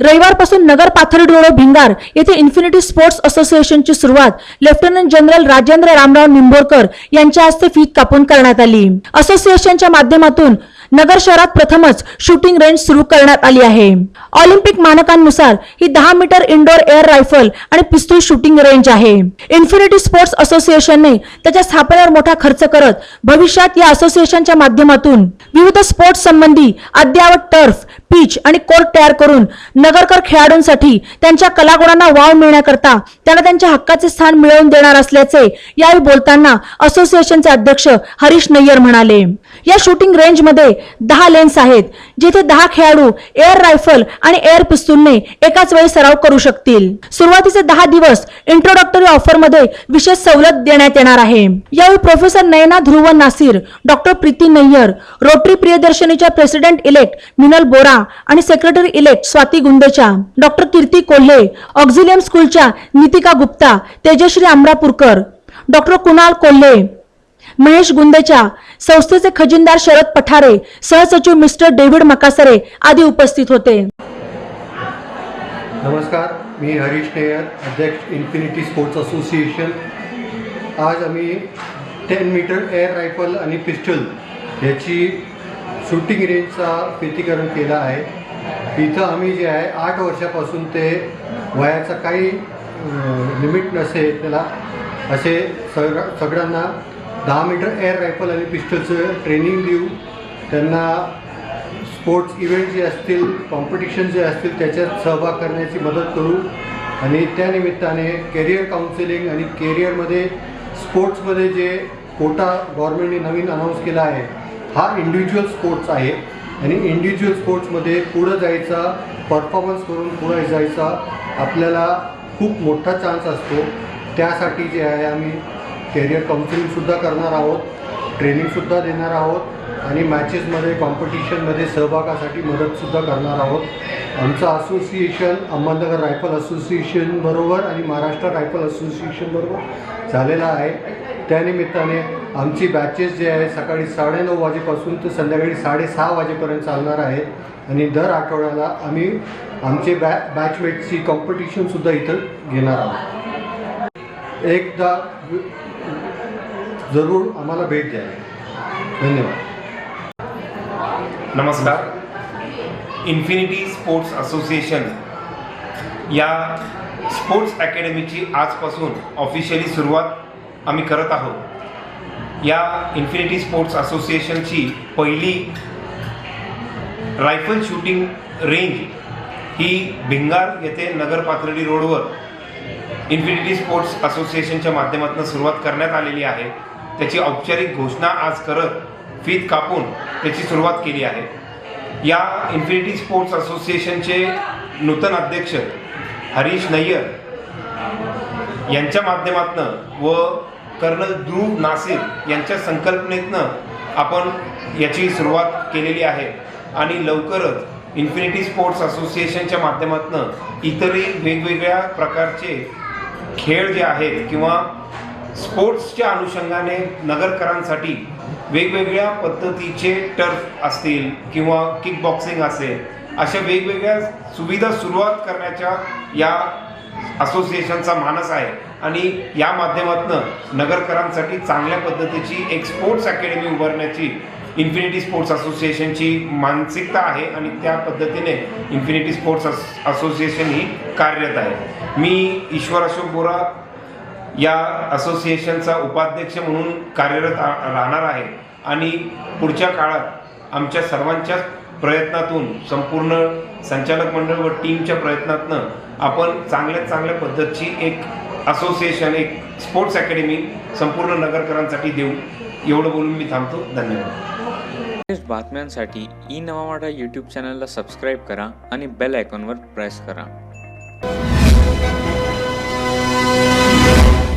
रविवारपासून नगर पाथर्डी रोड भिंगार येथे infinity sports असोसिएशनची सुरुवात लेफ्टनंट जनरल राजेंद्र रामराव निंबोरकर यांच्या हस्ते फीत कापून करण्यात आली. असोसिएशनच्या माध्यमातून नगर शहरात प्रथमच शूटिंग रेंज सुरू करण्यात आली आहे. ऑलिम्पिक मानकांनुसार ही दहा मीटर इंडोर एअर रायफल आणि पिस्तूल शूटिंग रेंज आहे. इन्फिनिटी स्पोर्ट्स असोसिएशनने त्याच्या स्थापनेवर मोठा खर्च करत भविष्यात या असोसिएशनच्या माध्यमातून विविध स्पोर्ट्स संबंधी अद्ययावत टर्फ पिच आणि कोर्ट तयार करून नगरकर खेळाडूंसाठी त्यांच्या कलागुणांना वाव मिळण्याकरता त्यांना त्यांच्या हक्काचे स्थान मिळवून देणार असल्याचे यावेळी बोलताना असोसिएशनचे अध्यक्ष हरीश नय्यर म्हणाले. या शूटिंग रेंजमध्ये दहा लेन्स आहेत. जिथे दहा खेळाडू एअर रायफल आणि एअर पिस्तूलने एकाच वेळी सराव करू शकतील. सुरुवातीचे दहा दिवस इंट्रोडक्टरी ऑफरमध्ये विशेष सवलत देण्यात येणार आहे. यावेळी professor Nayana Dhruv Nasir doctor Preeti Nayyar Rotary प्रियदर्शनीच्या president elect Minal Bora आणि सेक्रेटरी इलेक्ट स्वाती गुंडेच्या डॉक्टर कीर्ती कोल्हे ऑक्झिलियम स्कूलच्या नितिका गुप्ता तेजश्री आमरापूरकर डॉक्टर कुणाल कोल्हे महेश गुंदेच्या संस्थेचे खजिनदार शरद पठारे सहसचिव मिस्टर डेव्हिड मकासरे आदी उपस्थित होते. नमस्कार मी हरीश नेयर अध्यक्ष इन्फिनिटी स्पोर्ट्स असोसिएशन. आज आम्ही टेन मीटर एअर रायफल आणि पिस्टल याची शूटिंग रेंजचा फितीकरण केलं आहे. इथं आम्ही जे आहे आठ वर्षापासून ते वयाचा काही लिमिट नसेल त्याला असे सग सगळ्यांना दहा मीटर एअर रायफल आणि पिस्टलचं ट्रेनिंग देऊ. त्यांना स्पोर्ट्स इव्हेंट जे असतील कॉम्पिटिशन जे असतील त्याच्यात सहभाग करण्याची मदत करू. आणि त्यानिमित्ताने केरियर काउन्सिलिंग आणि केरियरमध्ये स्पोर्ट्समध्ये जे कोटा गव्हर्नमेंटने नवीन अनाऊन्स केला आहे हा इंडिव्हिज्युअल स्पोर्ट्स आहे. आणि इंडिव्हिज्युअल स्पोर्ट्समध्ये पुढं जायचा परफॉर्मन्स करून पुढं जायचा आपल्याला खूप मोठा चान्स असतो. त्यासाठी जे आहे आम्ही करिअर काउन्सिलिंगसुद्धा करणार आहोत ट्रेनिंगसुद्धा देणार आहोत आणि मॅचेसमध्ये कॉम्पिटिशनमध्ये सहभागासाठी मदतसुद्धा करणार आहोत. आमचं असोसिएशन अहमदनगर रायफल असोसिएशनबरोबर आणि महाराष्ट्र रायफल असोसिएशनबरोबर झालेलं आहे. त्यानिमित्ताने आमची बॅचेस जे आहे सकाळी साडेनऊ वाजेपासून तर संध्याकाळी साडेसहा वाजेपर्यंत चालणार आहेत. आणि दर आठवड्याला आम्ही आमचे बॅ बॅचमेटची कॉम्पिटिशनसुद्धा इथं घेणार आहोत. एकदा जरूर आम्हाला भेट द्या. धन्यवाद. नमस्कार. इन्फिनिटी स्पोर्ट्स असोसिएशन या स्पोर्ट्स अकॅडमीची आजपासून ऑफिशियली सुरुवात आम्ही करत आहोत. या इन्फिनिटी स्पोर्ट्स असोसिएशनची पहिली रायफल शूटिंग रेंज ही भिंगार येथे नगर पाथर्डी रोडवर इन्फिनिटी स्पोर्ट्स असोसिएशनच्या माध्यमातून सुरुवात करण्यात आलेली आहे. त्याची औपचारिक घोषणा आज करत फीत कापून त्याची सुरुवात केली आहे. या इन्फिनिटी स्पोर्ट्स असोसिएशनचे नूतन अध्यक्ष हरीश नय्यर यांच्या माध्यमातनं व कर्नल ध्रुव नासिर यांच्या संकल्पनेतनं आपण याची सुरुवात केलेली आहे. आणि लवकरच इन्फिनिटी स्पोर्ट्स असोसिएशनच्या माध्यमातनं इतरही वेगवेगळ्या प्रकारचे खेळ जे आहेत किंवा स्पोर्ट्सच्या अनुषंगाने नगरकरांसाठी वेगवेगळ्या पद्धतीचे टर्फ असतील किंवा किक बॉक्सिंग असेल अशा वेगवेगळ्या सुविधा सुरुवात करण्याच्या या असोसिएशनचा मानस आहे. आणि या माध्यमातून नगरकरांसाठी चांगल्या पद्धतीची एक स्पोर्ट्स अकॅडमी उभारण्याची इन्फिनिटी स्पोर्ट्स असोसिएशनची मानसिकता आहे आणि त्या पद्धतीने इन्फिनिटी स्पोर्ट्स अस असोसिएशन ही कार्यरत आहे. मी ईश्वर अशोक बोरा या असोसिएशनचा उपाध्यक्ष म्हणून कार्यरत रा- राहणार आहे. आणि पुढच्या काळात आमच्या सर्वांच्या प्रयत्नातून संपूर्ण संचालक मंडळ व टीमच्या प्रयत्नातनं आपण चांगल्यात चांगल्या पद्धतीची एक असोसिएशन एक स्पोर्ट्स अकॅडमी संपूर्ण नगरकरांसाठी देऊ. एवढं बोलून मी थांबतो. धन्यवाद. बातम्यांसाठी ई नवा यूट्यूब चॅनलला सबस्क्राईब करा आणि बेल आयकॉनवर प्रेस करा.